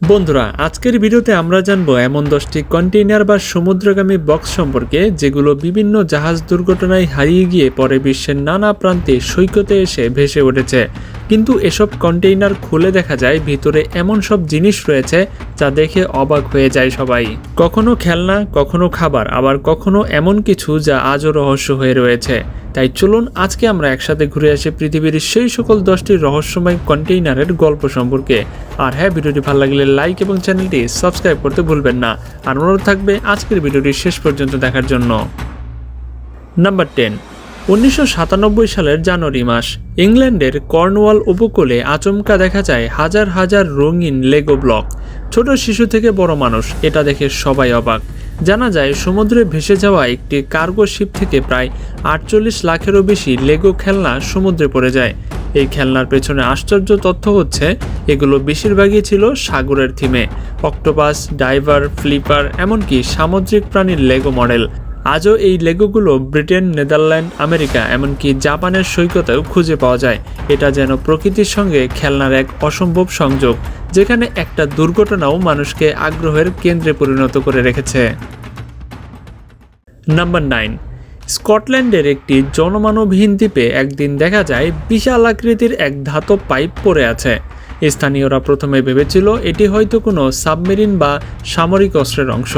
বন্ধুরা, আজকের ভিডিওতে আমরা জানব এমন দশটি কন্টেইনার বা সমুদ্রগামী বক্স সম্পর্কে, যেগুলো বিভিন্ন জাহাজ দুর্ঘটনায় হারিয়ে গিয়ে পরে বিশ্বের নানা প্রান্তে সৈকতে এসে ভেসে উঠেছে। কিন্তু এসব কন্টেইনার খুলে দেখা যায় ভিতরে এমন সব জিনিস রয়েছে যা দেখে অবাক হয়ে যায় সবাই। কখনো খেলনা, কখনো খাবার, আবার কখনো এমন কিছু যা আজও রহস্য হয়ে রয়েছে। তাই চলুন আজকে আমরা একসাথে ঘুরে আসি পৃথিবীর সেই সকল দশটি রহস্যময় কন্টেইনারের গল্প সম্পর্কে। আর হ্যাঁ ভিডিওটি ভালো লাগলে লাইক এবং চ্যানেলটি সাবস্ক্রাইব করতে ভুলবেন না। আর অনুরোধ থাকবে আজকের ভিডিওটি শেষ পর্যন্ত দেখার জন্য। নাম্বার টেন উনিশশো সাতানব্বই সালের জানুয়ারি মাস, ইংল্যান্ডের কর্নওয়াল উপকূলে আচমকা দেখা যায় হাজার হাজার রঙিন লেগো ব্লক। ছোট শিশু থেকে বড় মানুষ, এটা দেখে সবাই অবাক। জানা যায়, সমুদ্রে ভেসে যাওয়া একটি কার্গো শিপ থেকে প্রায় আটচল্লিশ লাখেরও বেশি লেগো খেলনা সমুদ্রে পড়ে যায়। এই খেলনার পেছনে আশ্চর্য তথ্য হচ্ছে, এগুলো বেশিরভাগই ছিল সাগরের থিমে। অক্টোপাস, ডাইভার, ফ্লিপার, এমনকি সামুদ্রিক প্রাণীর লেগো মডেল। আজও এই লেগোগুলো ব্রিটেন, নেদারল্যান্ড, আমেরিকা, এমনকি জাপানের সৈকতেও খুঁজে পাওয়া যায়। এটা যেন প্রকৃতির সঙ্গে খেলনার এক অসম্ভব সংযোগ, যেখানে একটা দুর্ঘটনাও মানুষকে আগ্রহের কেন্দ্রে পরিণত করে রেখেছে। Number nine. স্কটল্যান্ডের একটি জনমানবহীন দ্বীপে একদিন দেখা যায় বিশাল আকৃতির এক ধাতব পাইপ পড়ে আছে। স্থানীয়রা প্রথমে ভেবেছিল এটি হয়তো কোনো সাবমেরিন বা সামরিক অস্ত্রের অংশ।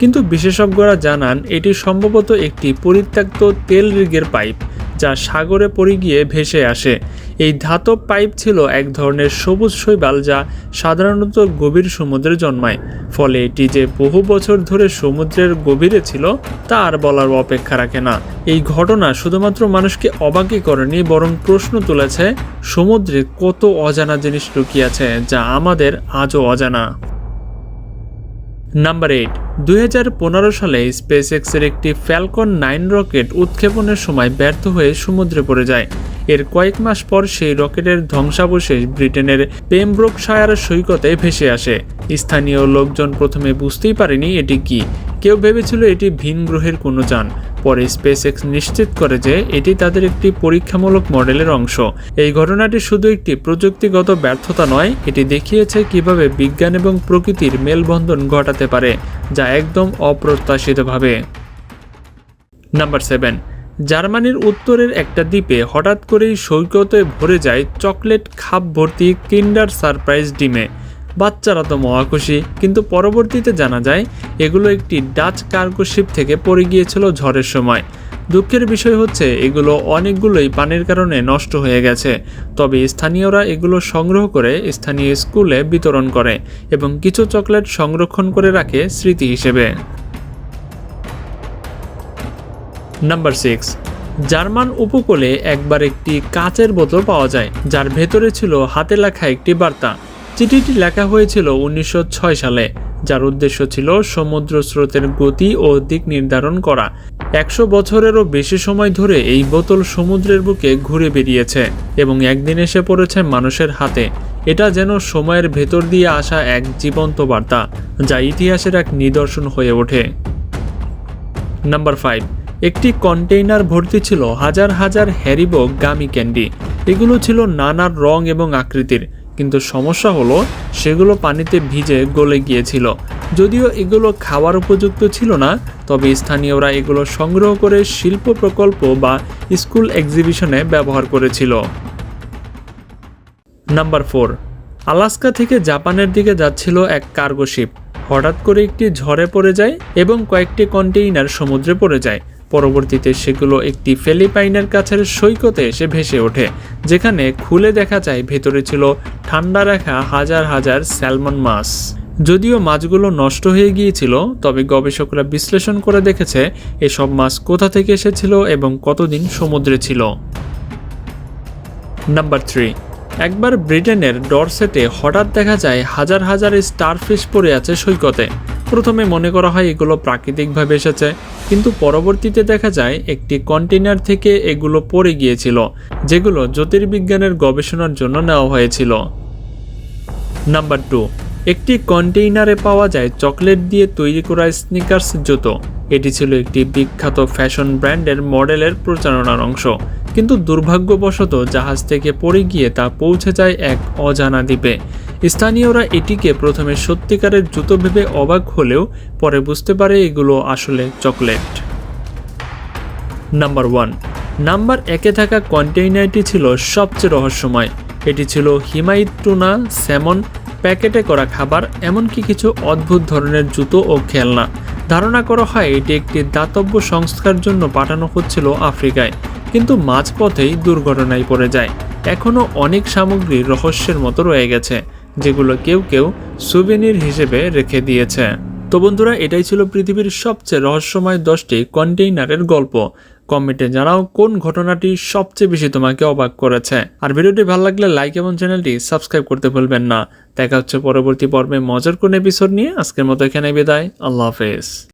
কিন্তু বিশেষজ্ঞরা জানান, এটি সম্ভবত একটি পরিত্যক্ত তেল রিগের পাইপ যা সাগরে পড়ে গিয়ে ভেসে আসে। এই ধাতব পাইপ ছিল এক ধরনের সবুজ শৈবাল যা সাধারণত গভীর সমুদ্রে জন্মায়। ফলে এটি যে বহু বছর ধরে সমুদ্রের গভীরে ছিল, তা আর বলার অপেক্ষা রাখে না। এই ঘটনা শুধুমাত্র মানুষকে অবাকই করেনি, বরং প্রশ্ন তুলেছে, সমুদ্রে কত অজানা জিনিস লুকিয়ে আছে, যা আমাদের আজও অজানা। নাম্বার এইট দুই সালে স্পেস এক্সের একটি ফ্যালকন নাইন রকেট উৎক্ষেপণের সময় ব্যর্থ হয়ে সমুদ্রে পড়ে যায়। এর কয়েক মাস পর সেই রকেটের ধ্বংসাবশেষ ব্রিটেনের পেমব্রোক পেমব্রোকশায়ার সৈকতে ভেসে আসে। স্থানীয় লোকজন প্রথমে বুঝতেই পারেনি এটি কি। কেউ ভেবেছিল এটি ভিন গ্রহের কোনো যান। পরে স্পেস এক্স নিশ্চিত করে যে এটি তাদের একটি পরীক্ষামূলক মডেলের অংশ। এই ঘটনাটি শুধু একটি প্রযুক্তিগত ব্যর্থতা নয়, এটি দেখিয়েছে কীভাবে বিজ্ঞান এবং প্রকৃতির মেলবন্ধন ঘটাতে পারে, যা একদম অপ্রত্যাশিতভাবে। নাম্বার সেভেন, জার্মানির উত্তরের একটা দ্বীপে হঠাৎ করেই সৈকতে ভরে যায় চকলেট খাপ ভর্তি কিন্ডার সারপ্রাইজ ডিমে। বাচ্চারা তো মহাখুশি কিন্তু পরবর্তীতে জানা যায়, এগুলো একটি ডাচ কার্গো শিপ থেকে পড়ে গিয়েছিল ঝড়ের সময়। দুঃখের বিষয় হচ্ছে, এগুলো অনেকগুলোই পানির কারণে নষ্ট হয়ে গেছে। তবে স্থানীয়রা এগুলো সংগ্রহ করে স্থানীয় স্কুলে বিতরণ করে এবং কিছু চকলেট সংরক্ষণ করে রাখে স্মৃতি হিসেবে। Number six. জার্মান উপকূলে একবার একটি কাচের বোতল পাওয়া যায়, যার ভেতরে ছিল হাতে লেখা একটি বার্তা। চিঠিটি লেখা হয়েছিল উনিশশো ছয় সালে, যার উদ্দেশ্য ছিল সমুদ্র স্রোতের গতি ও দিক নির্ধারণ করা। একশো বছরেরও বেশি সময় ধরে এই বোতল সমুদ্রের বুকে ঘুরে বেরিয়েছে এবং একদিন এসে পড়েছে মানুষের হাতে। এটা যেন সময়ের ভেতর দিয়ে আসা এক জীবন্ত বার্তা, যা ইতিহাসের এক নিদর্শন হয়ে ওঠে। নাম্বার ফাইভ, একটি কন্টেইনার ভর্তি ছিল হাজার হাজার হ্যারিবো গামি ক্যান্ডি। এগুলো ছিল নানা রং এবং আকৃতির। কিন্তু সমস্যা হলো সেগুলো পানিতে ভিজে গলে গিয়েছিল। যদিও এগুলো খাওয়ার উপযুক্ত ছিল না, তবে স্থানীয়রা এগুলো সংগ্রহ করে শিল্প প্রকল্প বা স্কুল এক্সিবিশনে ব্যবহার করেছিল। নাম্বার ফোর, আলাস্কা থেকে জাপানের দিকে যাচ্ছিল এক কার্গো শিপ। হঠাৎ করে একটি ঝড়ে পড়ে যায় এবং কয়েকটি কন্টেইনার সমুদ্রে পড়ে যায়। পরবর্তীতে সেগুলো একটি ফিলিপাইনের কাছের সৈকতে এসে ভেসে ওঠে, যেখানে খুলে দেখা যায় ভেতরে ছিল ঠান্ডা রাখা হাজার হাজার স্যালমন মাছ। যদিও মাছগুলো নষ্ট হয়ে গিয়েছিল, তবে গবেষকরা বিশ্লেষণ করে দেখেছে এসব মাছ কোথা থেকে এসেছিল এবং কতদিন সমুদ্রে ছিল। নাম্বার থ্রি, একবার ব্রিটেনের ডরসেটে হঠাৎ দেখা যায় হাজার হাজার স্টারফিশ পড়ে আছে সৈকতে। প্রথমে মনে করা হয় এগুলো প্রাকৃতিকভাবে এসেছে, কিন্তু পরবর্তীতে দেখা যায় একটি কন্টেনার থেকে এগুলো পড়ে গিয়েছিল, যেগুলো জ্যোতির্বিজ্ঞানের গবেষণার জন্য নেওয়া হয়েছিল। নাম্বার টু, একটি কন্টেইনারে পাওয়া যায় চকলেট দিয়ে তৈরি করা স্নিকার্স জুতো। এটি ছিল একটি বিখ্যাত ফ্যাশন ব্র্যান্ডের মডেলের প্রচারণার অংশ, কিন্তু দুর্ভাগ্যবশত জাহাজ থেকে পড়ে গিয়ে তা পৌঁছে যায় এক অজানা দ্বীপে। স্থানীয়রা এটিকে প্রথমে সত্যিকারের জুতো ভেবে অবাক হলেও পরে বুঝতে পারে এগুলো আসলে চকলেট। Number one. নাম্বার একে থাকা কন্টেইনারটি ছিল সবচেয়ে রহস্যময়। এটি ছিল হিমায়িত টুনা স্যামন প্যাকেটে করা খাবার, এমনকি কিছু অদ্ভুত ধরনের জুতো ও খেলনা। ধারণা করা হয় এটি একটি দাতব্য সংস্থার জন্য পাঠানো হচ্ছিল আফ্রিকায়, কিন্তু মাঝপথেই দুর্ঘটনায় পড়ে যায়। এখনও অনেক সামগ্রী রহস্যের মতো রয়ে গেছে। যেগুলো কেউ কেউ সুভেনির হিসেবে রেখে দিয়েছে। তো বন্ধুরা, এটাই ছিল পৃথিবীর সবচেয়ে রহস্যময় দশটি কন্টেইনারের গল্প। কমেন্টে জানাও কোন ঘটনাটি সবচেয়ে বেশি তোমাকে অবাক করেছে। আর ভিডিওটি ভালো লাগলে লাইক এবং চ্যানেলটি সাবস্ক্রাইব করতে ভুলবেন না। দেখা হচ্ছে পরবর্তী পর্বে মজার কোন এপিসোড নিয়ে। আজকের মতো এখানে বিদায়। আল্লাহ হাফেজ।